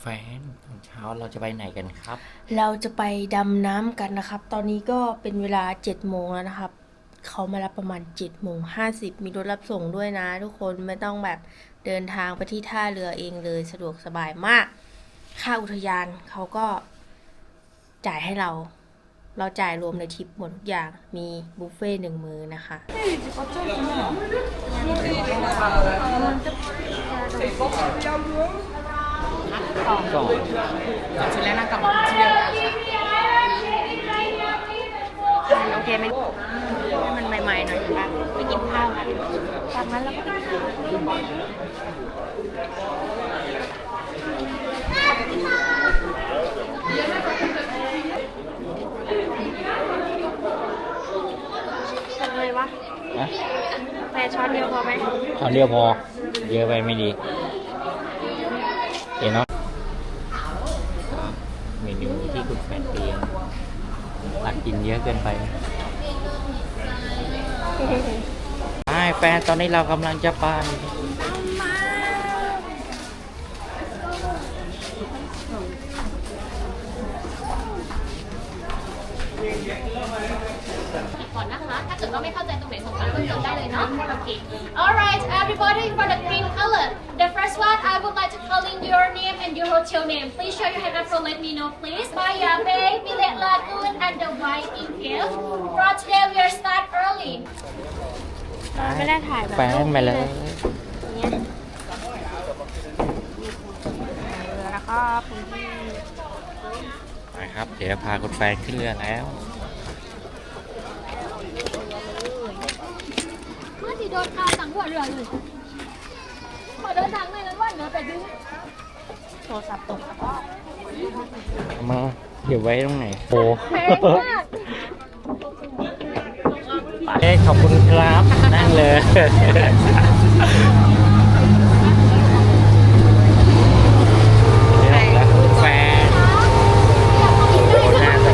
แฟนตอนเช้าเราจะไปไหนกันครับ เราจะไปดำน้ำกันนะครับ ตอนนี้ก็เป็นเวลา7จ็ดโมงแล้วนะครับ เขามารับประมาณ7จ็ดโมงห้าสิบมีรถรับส่งด้วยนะ ทุกคนไม่ต้องแบบเดินทางไปที่ท่าเรือเองเลยสะดวกสบายมาก ค่าอุทยานเขาก็จ่ายให้เรา เราจ่ายรวมในทริปหมดทุกอย่าง มีบุฟเฟ่ต์หนึ่งมือนะคะ สองชิ้นแรกน่ากลับมาที่เดิมโอเคไหมให้มันใหม่ๆหน่อยนะคะไปกินข้าวกันจากนั้นเราก็ไปกินข้าวทำไมวะนะแฟช้อนเดียวพอไหมเอาเดียวพอ เยอะไปไม่ดี กินเยอะเกินไปใช่แฟนตอนนี้เรากำลังจะไปก่อนนะคะ ถ้าเกิดว่าไม่เข้าใจตรงไหนสงสัยก็เติมได้เลยเนาะ โอเค Alright everybody for the green color the first one I would like to call in your name and your hotel name please show your hand up and let me know please Maya Bay Millet Lagoon and the White in Hill for today we are start early ไม่ได้ถ่ายแบบแฟนไปเลยเนี่ยเรือนะครับคุณพี่ไปครับ เดี๋ยวพาคุณแฟนขึ้นเรือแล้วเมื่อที่โดนอาสั่งหัวเรืออยู่ขอเดินทางในนั้นว่าเหนือแต่ดึงโทรศัพท์ตกแล้วก็เอามาเดี๋ยวไว้ตรงไหนโอ้แพงมาก ไปขอบคุณครับนั่งเลยแล้วคุณแฟนน่าจะ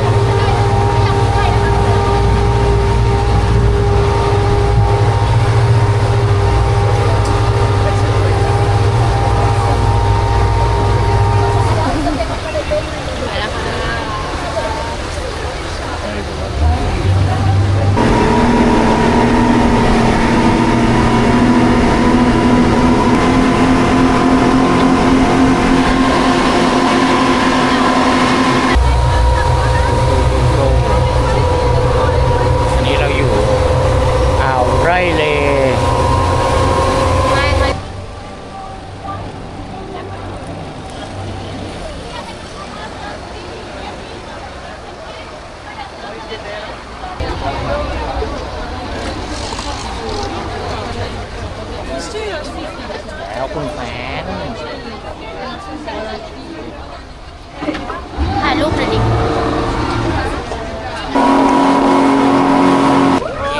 ไปแล้วค่ะ อันนี้เราอยู่อ่าวไร่เล ไม่ไม่ แล้วคุณแฟนถ่ายรูปหน่อยดิ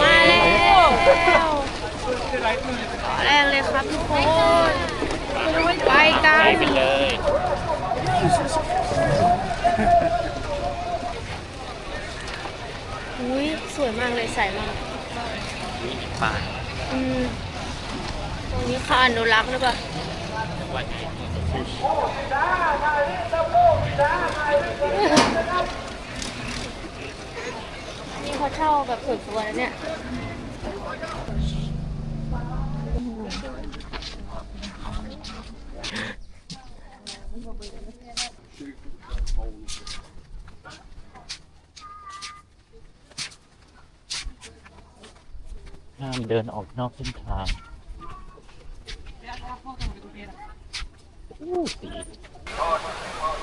มาแล้วขอแรงเลยครับทุกคนไปกัน ไปไปเลยอุ้ยสวยมากเลยใสมากป่าอืมตรง นี้ค่ะอนุรักษ์หรือเปล่านนี้นี่เขาเช่าแบบส่วนตัวนะเนี่ยห้ามเดินออกนอกเส้นทาง อู้สีเอ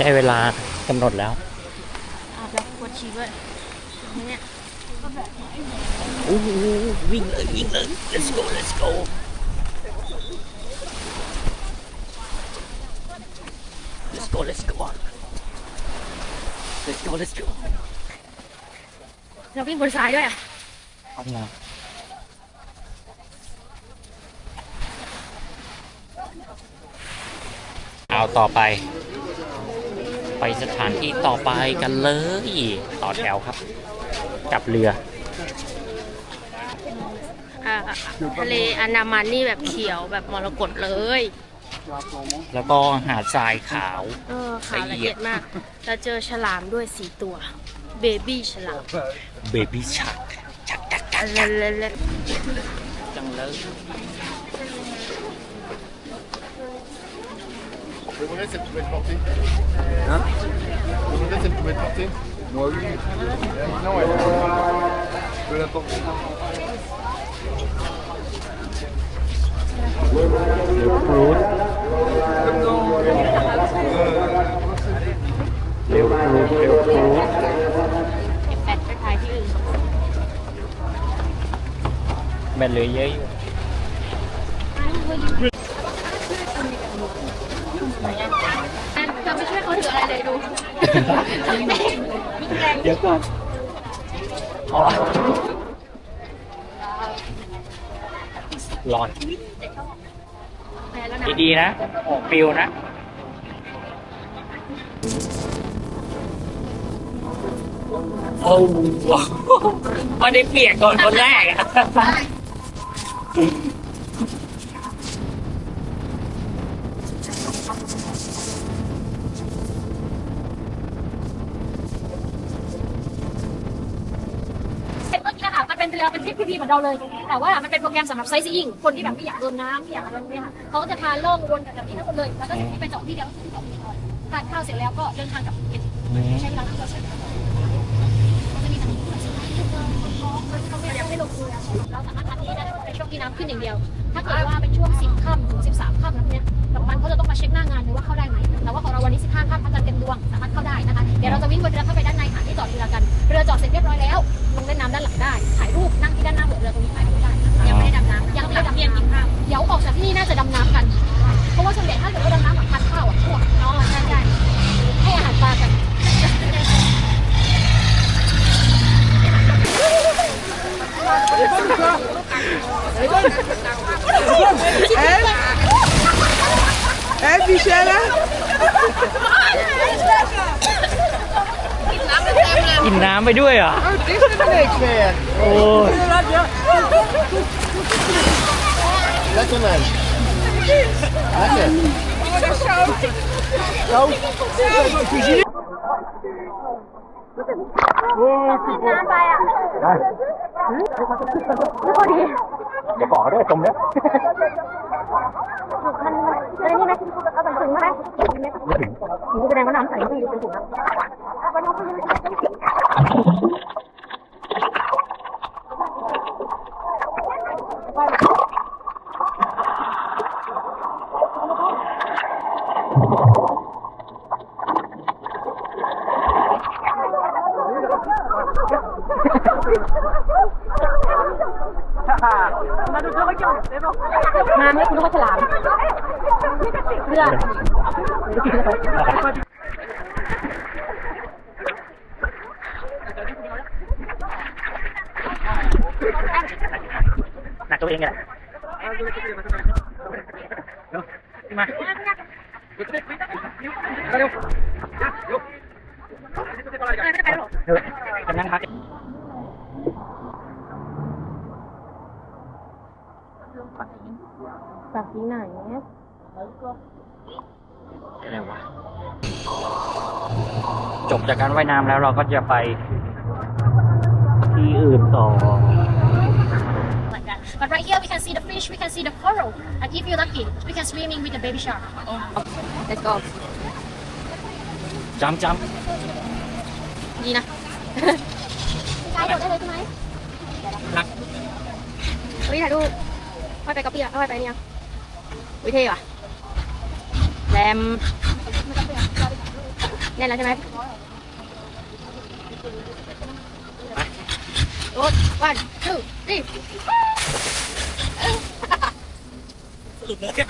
ได้เวลากำหนดแล้วอาบแล้วปวดฉี่ด้วยเนี่ยโอ้โหวิ่งเลยวิ่งเลย let's go let's go let's go let's go let's go let's go เราวิ่งบนทรายด้วยอะเอามาเอาต่อไป ไปสถานที่ต่อไปกันเลย ต่อแถวครับ กับเรือ อ่าทะเลอันดามันนี่แบบเขียวแบบมรกตเลย แล้วก็หาดทรายขาว เออขาวละเอียดมาก เราเจอฉลามด้วยสี่ตัวเบบี้ฉลามเบบี้ชักชักชักชักเล่นเล่นเล่นจังเลย Vous voulez cette poubelle portée Hein Vous voulez cette poubelle portée Moi oui. Non, elle Je peux la porter. เดี๋ยวครูดเร็วครูดเร็วครูดเก็ ช่วยเขาถืออะไรเลยดูเดี๋ยวก่อนอ๋อร้อนดีๆนะฟิวนะโอ้โหไม่ได้เปียกก่อนคนแรกอะ เมื่อกี้นะคะมันเป็นเรือเป็นทริป พีพีเหมือนเราเลย แต่ว่ามันเป็นโปรแกรมสำหรับไซซิ่งคนที่แบบไม่อยากโดนน้ำไม่อยากอะไรแบบนี้ค่ะเขาก็จะพาล่องวนกันแบบนี้ทั้งหมดเลยแล้วก็จะไปจอดที่เดียวก็คือที่เกาหลีทานข้าวเสร็จแล้วก็เดินทางกลับภูเก็ตใช้เวลาทั้งหมดใช้เวลาจะมีทางนี้ด้วยเขายากให้ลงเรือเราสามารถทาที่นี่ได้ในช่วงที่น้ำขึ้นอย่างเดียว ถ้าเกิดว่าเป็นช่วง10ค่ำถึง13ค่ำนะเนี่ยกัปตันเขาจะต้องมาเช็คหน้างานดูว่าเข้าได้ไหมแต่ว่าของเราวันนี้15ค่ำพระจันทร์เต็มดวงสามารถเข้าได้นะคะ เดี๋ยวเราจะวิ่งบนเรือเข้าไปด้านในหาที่จอดเรือกัน เรือจอดเสร็จเรียบร้อยแล้วลงเล่นน้ำด้านหลังได้ ถ่ายรูปนั่งที่ด้านหน้าหัวเรือตรงนี้ถ่ายรูปได้ ยังไม่ได้ดำน้ำยังไม่ได้ดำน้ำกินข้าวเดี๋ยวออกจากที่นี่น่าจะดำน้ำกัน เพราะว่าส่วนใหญ่ถ้าเกิดว่าดำน้ำแบบทานข้าวอะพวกน้องใช่ใช่ให้อาหารปลากัน Hé, Michelle กินน้ำไปด้วยเหรอ Dit is niks meer. โอ้ย Lekker man. Lekker. Zo. น้ำไปอะเดี๋ยวบอกเขาด้วยจมแล้วมันมันนี่ไหมเอาเป็นถุงไหมไม่ถึงถุงแสดงว่าน้ำใสที่เป็นถุงนะ น้ำไม่คุณต้องฉลามเรือนก ตัวเองไงมาเดี๋ยวกำลังพักฝากทิ้งไหนอะไรวะ จบจากการว่ายน้ำแล้วเราก็จะไปที่อื่นต่อ see the coral. And if you're lucky, we can swimming with the baby shark. let's go จำจดีนะกายโดดได้เลยใช่ไหมำรักเฮ้ยถ่ายรูปว่ายไปกับพี่อะว่ายไปเนี่ยวิเท่ว่ะแรมแน่นแล้วใช่ไหมไปโอ๊ต one two three ขึ้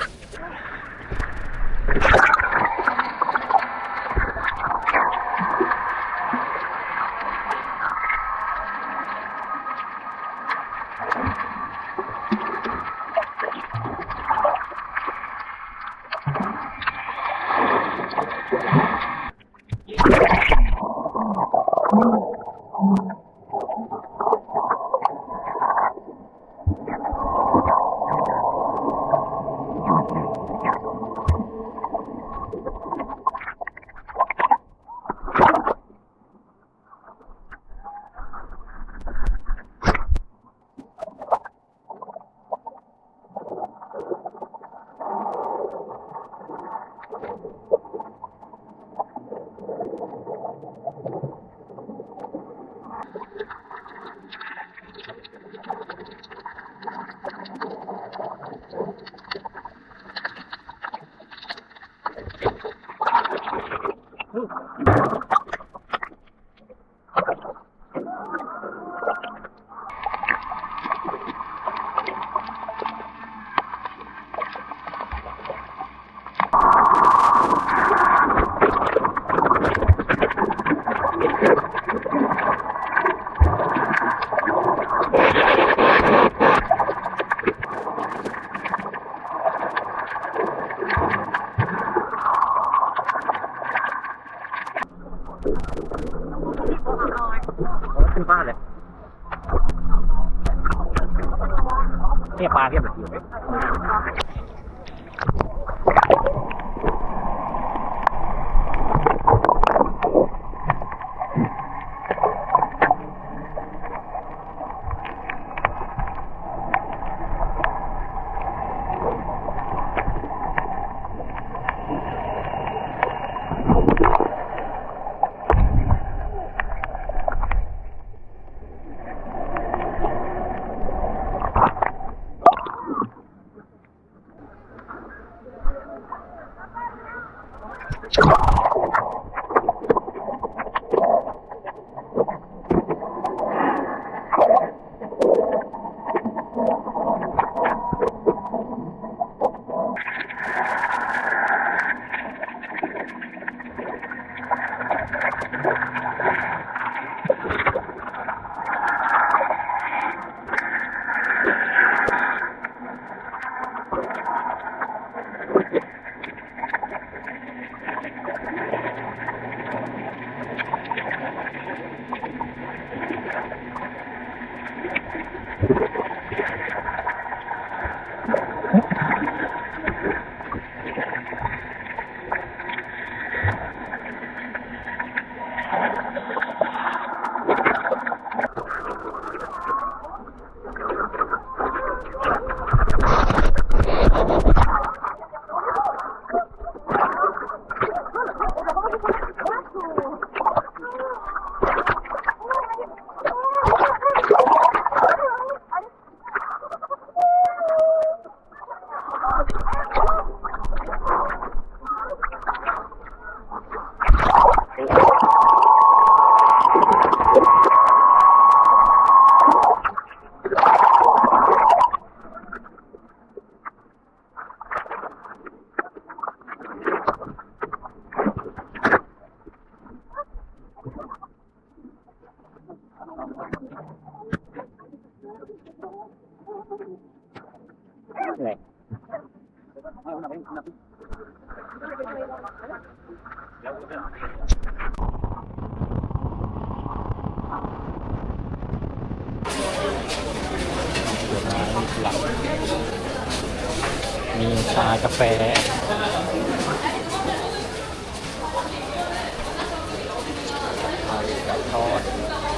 ก่ทอด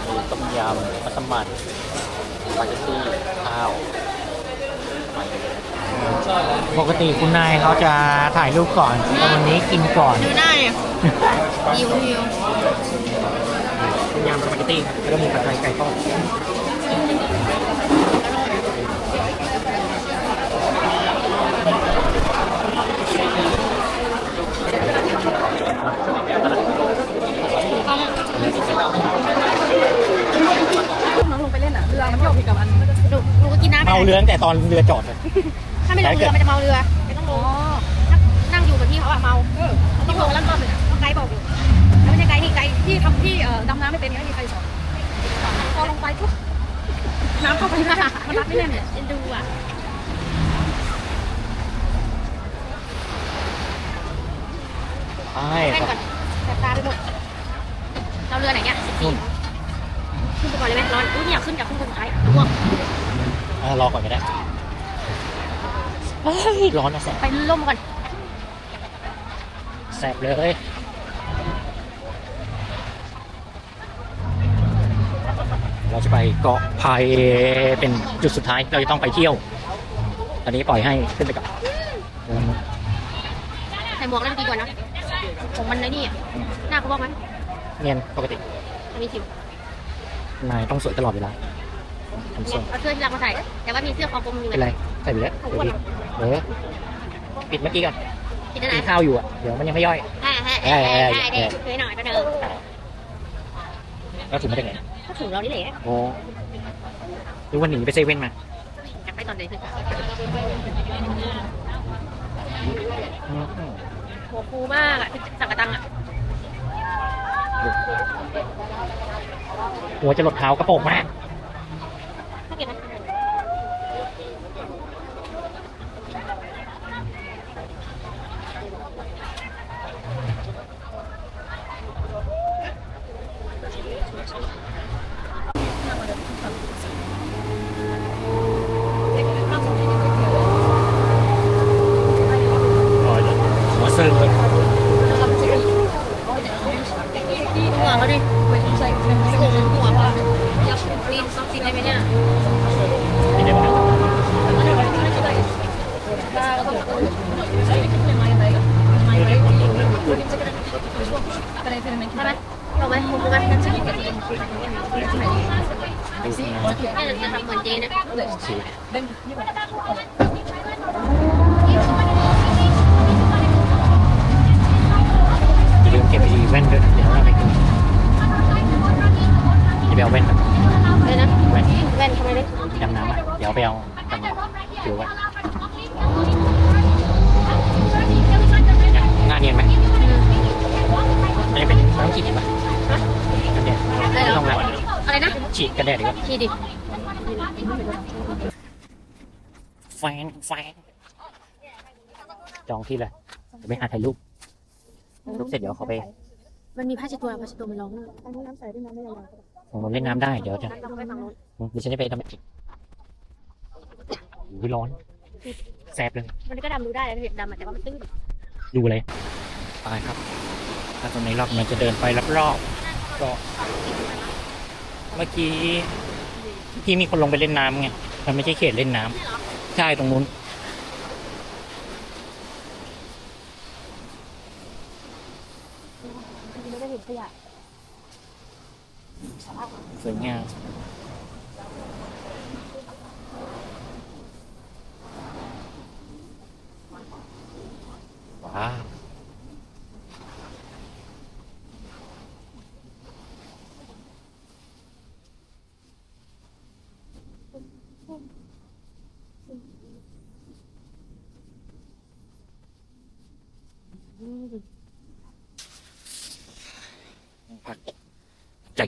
มีต้มยำมัสมั่นสปาเกตตี้ข้าวปกติคุณนายเขาจะถ่ายรูปก่อน แต่วันนี้กินก่อน ดูหน้าเนี่ยหิวหิวต้มยำสปาเกตตี้แล้วก็มีผัดไทยไก่ทอด น้องลงไปเล่นอะเรือมันโยกผิดกับอันลูหก็กินน้ำเมาเรือตั้งแต่ตอนเรือจอดเลย ถ้าไม่ลงเรือมันจะเมาเรือไม่ต้องลงถ้านั่งอยู่กับพี่เขาอะเมาต้องลงแล้วก็เลยนะต้องไกด์บอกอยู่แล้วไม่ใช่ไกด์นี่ไกด์ที่ทำที่เอ่ดำน้ำไม่เป็นก็ไม่มีใครสอนพอลงไปปุ๊บน้ำเข้าไปน้ามันรัดไม่แน่นเนี่ยเอ็ดูอะใช่เต่อนแสบตาไปหมด เราเรือไหนเนี่ยสิบสี่ขึ้นไปก่อนเลยไหมร้อนอุ้ยไม่อยากขึ้นอยากขึ้นคนสุดท้ายง่วงเออรอก่อนก็ได้เฮ้ยร้อนนะแสบไปร่มก่อนแสบเลยเราจะไปเกาะไพเป็นจุดสุดท้ายเราจะต้องไปเที่ยว ตอนนี้ปล่อยให้ขึ้นไปกับใส่หมวกแล้วดีกว่านะผมมันไอ้นี่อะหน้าเขาบอกไหม เนียนปกติมันมีสิวนายต้องสวยตลอดเวลาทำทรงเอาเสื้อที่รักมาใส่ แต่ว่ามีเสื้อคอกลมอยู่เป็นไร ใส่ไปแล้วเดี๋ยวดิเออปิดเมื่อกี้ก่อนกินได้ไหนกินข้าวอยู่อะ เดี๋ยวมันยังไม่ย่อยแฮ่แฮ่แฮ่แฮ่เด็กช่วยหน่อยก็เดินแล้วถึงมาได้ไงก็ถึงเรานี่แหละโอ้หรือวันหนีไปเซเว่นมาอยากไปตอนไหนคืออืมหัวฟูมากอะสังกะตังอะ หัวจะหลดเท้ากระโปรงมาก ถ้าเก็บนะ หัวซึ้งเลย หัวเขาดิใส่ผมหัวเขาอยากปีนซอฟต์ได้ไหมเนี่ย ไม่ได้บ้าง ได้ไหมลงไหมผมดูไหมเนี่ยจะทำเหมือนเจนะ อย่าลืมเก็บไอ้แว่นด้วยเดี๋ยวเราไปกินจะไปเอาแว่นแบบ เลยนะ แว่น แว่นทำไมเล็ก ดำน้ำอะ เดี๋ยวไปเอาดำน้ำถือไว้หน้าเนียนไหมอันนี้เป็นต้องฉีดป่ะกันแดดได้ไม่เหรอต้องแล้วอะไรนะ ฉีดกันแดดดีกว่าทีดิแฟนแฟนจองที่เลยเดี๋ยวไปหาถ่ายรูปรูปเสร็จเดี๋ยวเขาไป มันมีผ้าเช็ดตัวผ้าเช็ดตัวมันร้องเลยของเราเล่นน้ำได้เดี๋ยวจะเราไปฝั่งโน้นอืมเดี๋ยวฉันจะไปทำอีก โอ้ยร้อน แสบเลย มันก็ดำดูได้แล้วเห็นดำแต่ว่ามันตื้นดูเลยไปครับถ้าตรงนี้เรากำลังจะเดินไปรอบๆก็เมื่อกี้เมื่อกี้มีคนลงไปเล่นน้ำไง มันไม่ใช่เขตเล่นน้ำใช่ตรงนู้น ไม่ได้เห็นขยะสวยงาม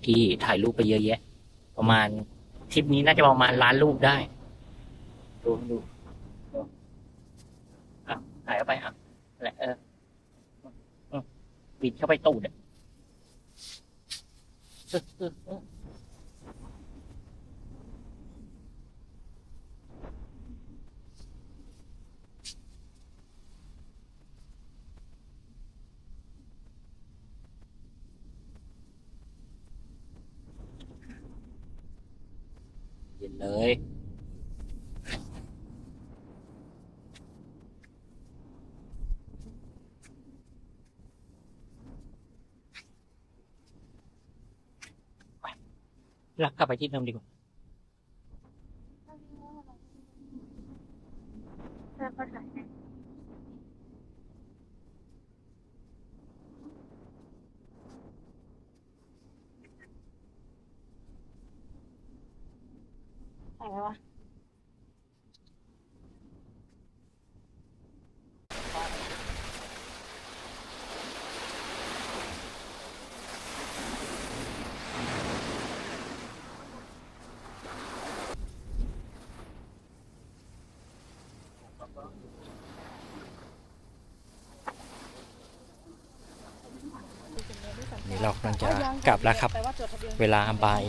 ที่ถ่ายรูปไปเยอะแยะ ประมาณทริปนี้น่าจะประมาณล้านรูปได้ ดูดูดูอะถ่ายเข้าไปอะแหละเอออืมบิดเข้าไปตูดอะเออเออเออเย็นเลย ลั กกลับไปที่เดิมดีกว่า แล้วก็ถ่ายถ่ายไงวะ ยว เรากำลังจะกลับแล้วครับ เวลาบ่าย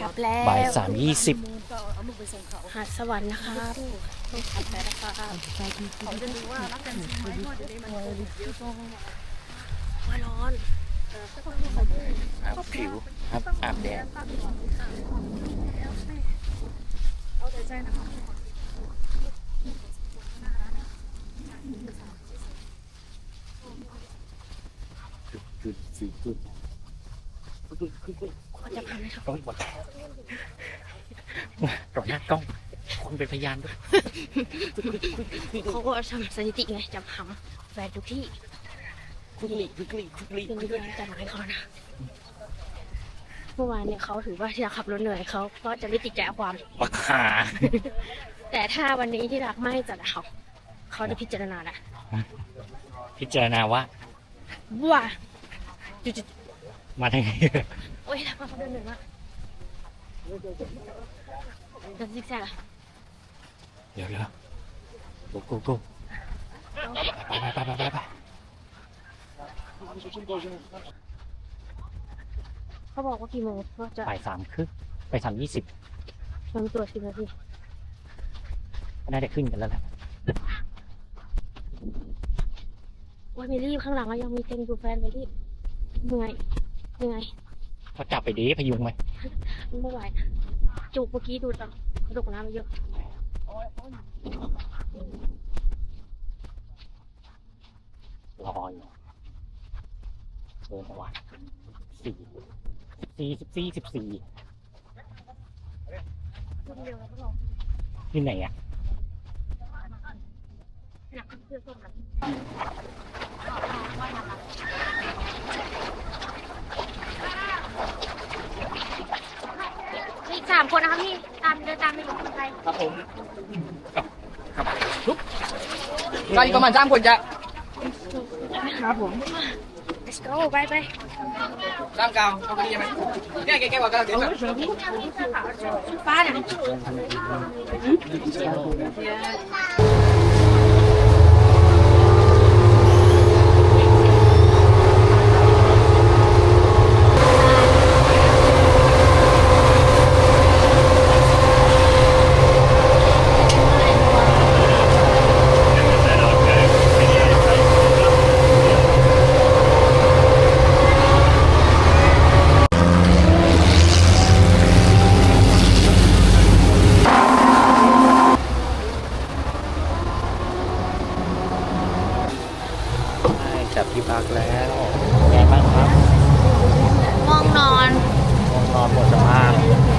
กลับแล้วบ่ายสามยี่สิบหาดสวรรค์นะครับต้องขับไปนะครับว่าร้อนอาบผิวครับอาบแดดจุดจุ ดจุดเขาจะพาไปครับกล้องหมดต่อหน้ากล้องคนเป็นพยานด้วยเขาก็ทำสถิติไงจำหำแฟนทุกที่คุกลีคุกลีคุกลีเป็นเรื่องจำให้เขานะเมื่อวานเนี่ยเขาถือว่าที่รักขับรถเหนื่อยเขาก็จะไม่ติดใจเอาความปักหาแต่ถ้าวันนี้ที่รักไม่จะเขาเขาจะพิจารณาละพิจารณาว่าว่า จุดมาทางไหนโอ้ยมาเขาเดินเหนื่อยมากเดินซิกแซกอะเดี๋ยวเดี๋ยวโกโก้โก้ไปไปไปไปไปไปเขาบอกว่ากี่โมงก็จะบ่ายสามครึ่งไปสามยี่สิบลงตัวสิบนาทีน่าจะขึ้นกันแล้วแหละโอ้ยไม่รีบข้างหลังก็ยังมีเต็มอยู่แฟนไม่รีบ เหนื่อยเหนื่อยเขาจับไปดีพยุงไหมไม่ไหวนะจุกเมื่อกี้ดูดแล้วกระดกน้ำไปเยอะรออยู่เดินมาสี่สี่สิบสี่สิบสี่ที่ไหนอะหนักเสื้อส้มนะ มีสามคนนะคะพี่ ตามเดินตามไปอยู่คนไทยครับผมครับลุกก็อีกประมาณสามคนจะครับผม let's go ไปไปสามกาวเอาไปดีไหมเนี่ยแกแกบอกกันเดี๋ยวฟ้าเนี่ย ใช่จับที่พักแล้วไงบ้างครับ ห้องนอน ง่วงนอนหมดสภาพ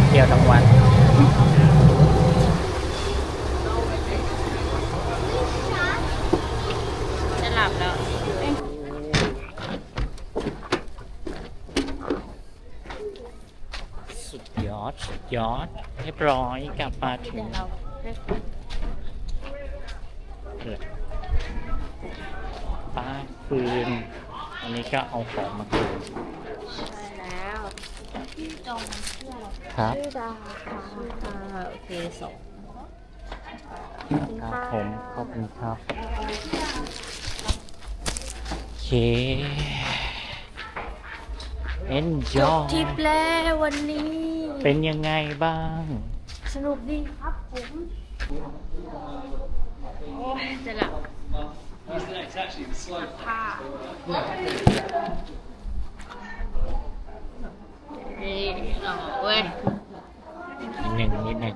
เที่ยวทั้งวัน จะหลับแล้ว สุดยอด สุด ยอดเรียบร้อยกลับมาถึงเดี๋ยวเราให้ป้าคืนอันนี้ก็เอาของมาคืนได้แล้วจงครับชื่อดาค่ะโอเคสองครับผมขอบคุณครับโอเคจ enjoy บทริปแล้ววันนี้ เป็นยังไงบ้าง สนุกดีครับผมโอ้จะหลับผ้าเฮ้ยหล่อเว้ย นิดหนึ่งนิดหนึ่ง